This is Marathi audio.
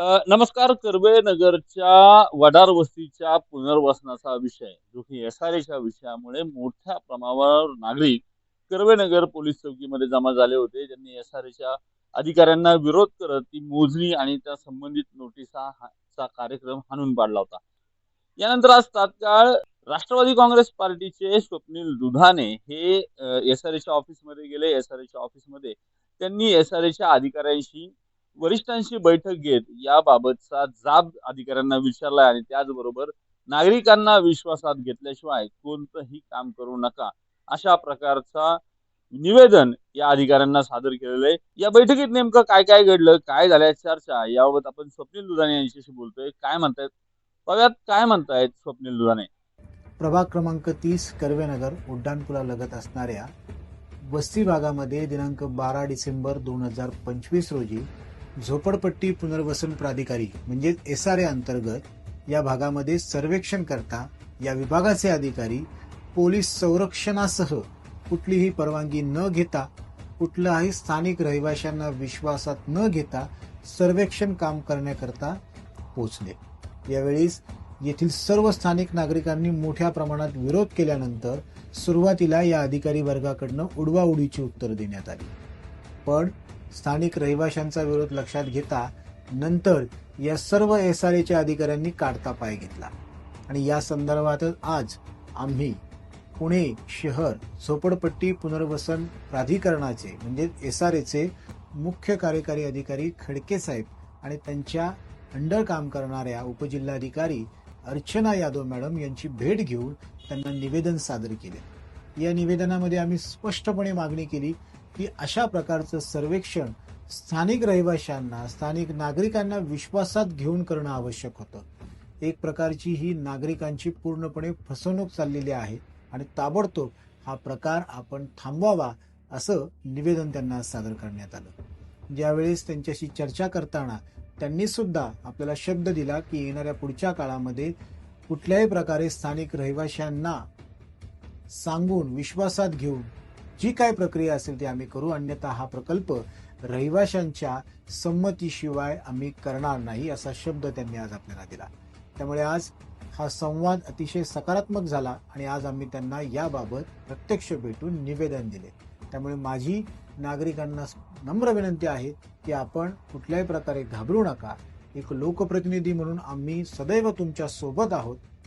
नमस्कार कर्वे नगरच्या वडार वस्तीच्या पुनर्वसनाचा विषय जो की एस आर एच्या विषयामुळे मोठ्या प्रमाणावर नागरिक कर्वे नगर पोलीस चौकीमध्ये जमा झाले होते. ज्यांनी एस आर एच्या अधिकाऱ्यांना विरोध करत ती मोजणी आणि त्या संबंधित नोटिसा चा कार्यक्रम हाणून पाडला होता. यानंतर आज तात्काळ राष्ट्रवादी काँग्रेस पार्टीचे स्वप्नील दुधाने हे एस आर एच्या ऑफिसमध्ये गेले. एस आर एच्या ऑफिसमध्ये त्यांनी एस आर एच्या अधिकाऱ्यांशी वरिष्ठांशी बैठक घेत याबाबतचा जाब अधिकाऱ्यांना विचारलाय आणि त्याचबरोबर नागरिकांना विश्वासात घेतल्याशिवाय कोणतंही काम करू नका अशा प्रकारचा निवेदन या अधिकाऱ्यांना सादर केलेलं आहे. या बैठकीत नेमकं काय काय घडलं काय झाल्या चर्चा याबाबत आपण स्वप्नील दुधाने यांच्याशी बोलतोय. काय म्हणतायत? पव्यात काय म्हणतायत स्वप्नील दुधाने. प्रभाग क्रमांक तीस कर्वेनगर उड्डाणपुलालगत असणाऱ्या वस्ती भागामध्ये दिनांक बारा डिसेंबर दोन हजार पंचवीस रोजी झोपडपट्टी पुनर्वसन प्राधिकारी म्हणजेच एस आर ए अंतर्गत या भागामध्ये सर्वेक्षण करता या विभागाचे अधिकारी पोलीस संरक्षणासह कुठलीही परवानगी न घेता कुठलाही स्थानिक रहिवाशांना विश्वासात न घेता सर्वेक्षण काम करण्याकरता पोचले यावेळीस येथील सर्व स्थानिक नागरिकांनी मोठ्या प्रमाणात विरोध केल्यानंतर सुरुवातीला या अधिकारी वर्गाकडनं उडवाउडीची उत्तर देण्यात आली. पण स्थानिक रहिवाशांचा विरोध लक्षात घेता नंतर या सर्व एस आर एच्या अधिकाऱ्यांनी काढता पाय घेतला. आणि या संदर्भातच आज आम्ही पुणे शहर झोपडपट्टी पुनर्वसन प्राधिकरणाचे म्हणजे एस आर एचे मुख्य कार्यकारी अधिकारी खडके साहेब आणि त्यांच्या अंडर काम करणाऱ्या उपजिल्हाधिकारी अर्चना यादव मॅडम यांची भेट घेऊन त्यांना निवेदन सादर केले. या निवेदनामध्ये आम्ही स्पष्टपणे मागणी केली की अशा प्रकारचं सर्वेक्षण स्थानिक रहिवाशांना स्थानिक नागरिकांना विश्वासात घेऊन करणं आवश्यक होतं. एक प्रकारची ही नागरिकांची पूर्णपणे फसवणूक चाललेली आहे आणि ताबडतोब हा प्रकार आपण थांबवावा असं निवेदन त्यांना सादर करण्यात आलं. ज्यावेळेस त्यांच्याशी चर्चा करताना त्यांनी सुद्धा आपल्याला शब्द दिला की येणाऱ्या पुढच्या काळामध्ये कुठल्याही प्रकारे स्थानिक रहिवाशांना सांगून विश्वासात घेऊन जी काय प्रक्रिया असेल ती आम्ही करू. अन्यथा हा प्रकल्प रहिवाशांच्या संमतीशिवाय आम्ही करणार नाही असा शब्द त्यांनी आज आपल्याला दिला. त्यामुळे आज हा संवाद अतिशय सकारात्मक झाला आणि आज आम्ही त्यांना याबाबत प्रत्यक्ष भेटून निवेदन दिले. त्यामुळे माझी नागरिकांना नम्र विनंती आहे की आपण कुठल्याही प्रकारे घाबरू नका. एक लोकप्रतिनिधी म्हणून आम्ही सदैव तुमच्यासोबत आहोत.